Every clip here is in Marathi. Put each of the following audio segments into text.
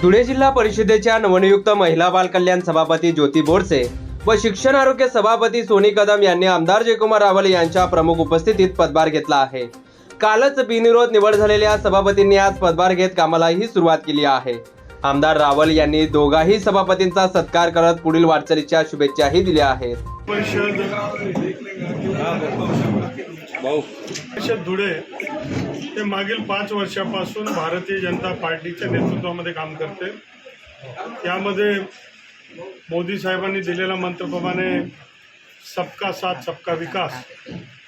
धुळे जिल्हा परिषदेच्या नवनियुक्त महिला बालकल्याण सभापती ज्योती बोरसे व शिक्षण आरोग्य सभापती सोनी कदम यांनी आमदार जयकुमार रावल यांच्या प्रमुख उपस्थितीत पदभार घेतला आहे कालच बिनविरोध निवड झालेल्या सभापतींनी आज पदभार घेत कामालाही सुरुवात केली आहे आमदार रावल यांनी दोघाही सभापतींचा सत्कार करत पुढील वाटचालीच्या शुभेच्छाही दिल्या आहेत परिषद धुळे ते मागील पाच वर्षापासून भारतीय जनता पार्टीच्या नेतृत्वामध्ये काम करते. त्यामध्ये मोदी साहेबांनी दिलेल्या मंत्रप्रमाणे सबका साथ सबका विकास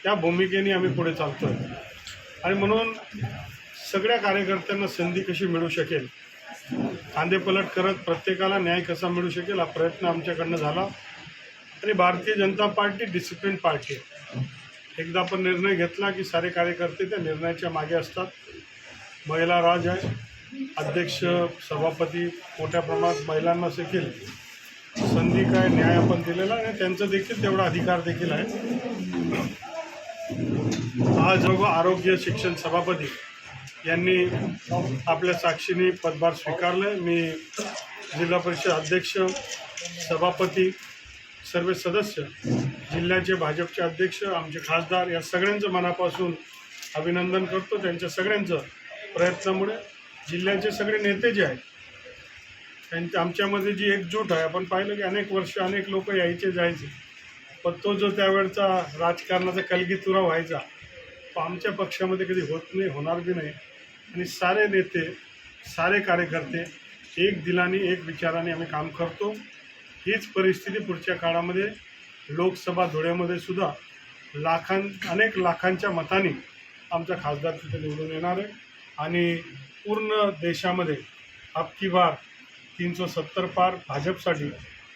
त्या भूमिकेने आम्ही पुढे चालतोय. आणि म्हणून सगळ्या कार्यकर्त्यांना संधी कशी मिळू शकेल? कांदेपलट करत प्रत्येकाला न्याय कसा मिळू शकेल? हा प्रयत्न आमच्याकडनं झाला. आणि Bharatiya Janata party discipline party आहे. एकदा आपण निर्णय घेतला की सारे कार्यकर्ते त्या निर्णयाच्या मागे असतात. महिला राज आहे. अध्यक्ष सभापती मोठ्या प्रमाणात महिलांना देखील संधी काय न्याय आपण दिलेला आहे. आणि त्यांचा देखील तेवढा अधिकार देखील आहे. आज आरोग्य शिक्षण सभापती यांनी आपल्या साक्षीने पदभार स्वीकारलं मी जिल्हा परिषद अध्यक्ष सभापती सर्व सदस्य जिल्ह्याचे भाजपचे अध्यक्ष आमचे खासदार या सगळ्यांचं मनापासून अभिनंदन करतो. त्यांच्या सगळ्यांचं प्रयत्नामुळे जिल्ह्याचे सगळे नेते जे आहेत त्यांच्या आमच्यामध्ये जी एकजूट आहे आपण पाहिलं की अनेक वर्ष अनेक लोक यायचे जायचे. पण तो जो त्यावेळचा राजकारणाचा कलगीतुरा व्हायचा तो आमच्या पक्षामध्ये कधी होत नाही होणार बी नाही. आणि सारे नेते सारे कार्यकर्ते एक दिलाने एक विचाराने आम्ही काम करतो. हीच परिस्थिती पुढच्या काळामध्ये लोकसभा धुळ्यामध्ये सुद्धा लाखां अनेक लाखांच्या मताने आमचा खासदार तिथे निवडून येणार आहे. आणि पूर्ण देशामध्ये अबकी बार तीनशे सत्तर पार भाजपसाठी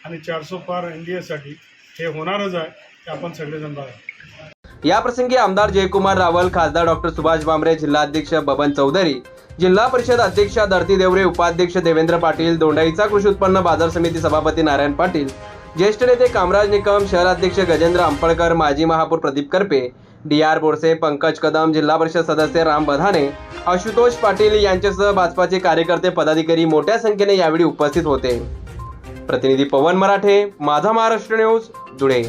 आणि चारशे पार एन डी एसाठी हे होणारच आहे ते आपण सगळेजण बघा. या प्रसंगी आमदार जयकुमार रावल खासदार डॉक्टर सुभाष भामरे जिल्हाध्यक्ष बबन चौधरी जिल्हा परिषद अध्यक्षा धरती देवरे उपाध्यक्ष देवेंद्र पाटील दोंडाईचा कृषी उत्पन्न बाजार समिती सभापती नारायण पाटील ज्येष्ठ नेते कामराज निकम शहराध्यक्ष गजेंद्र अंपळकर माजी महापौर प्रदीप करपे डी आर बोरसे पंकज कदम जिल्हा परिषद सदस्य राम बधाने आशुतोष पाटील यांच्यासह भाजपाचे कार्यकर्ते पदाधिकारी मोठ्या संख्येने यावेळी उपस्थित होते. प्रतिनिधी पवन मराठे माझा महाराष्ट्र न्यूज धुळे.